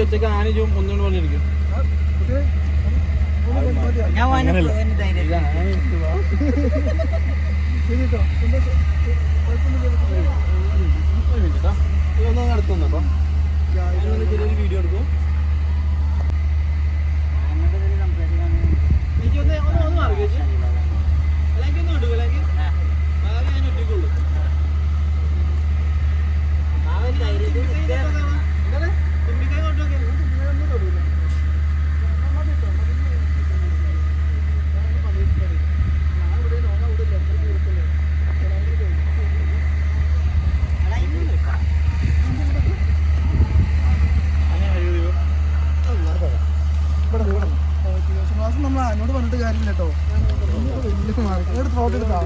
ഒറ്റയ്ക്ക് ആനയും ഒന്നുകൊണ്ട് പോലെ ഇരിക്കും ഞാൻ ധൈര്യം ശ്വാസം നമ്മൾ എന്നോട് പറഞ്ഞിട്ട് കാര്യമില്ല കേട്ടോ. വലിയ മാർക്ക്. ഫോട്ടോ എടുത്താ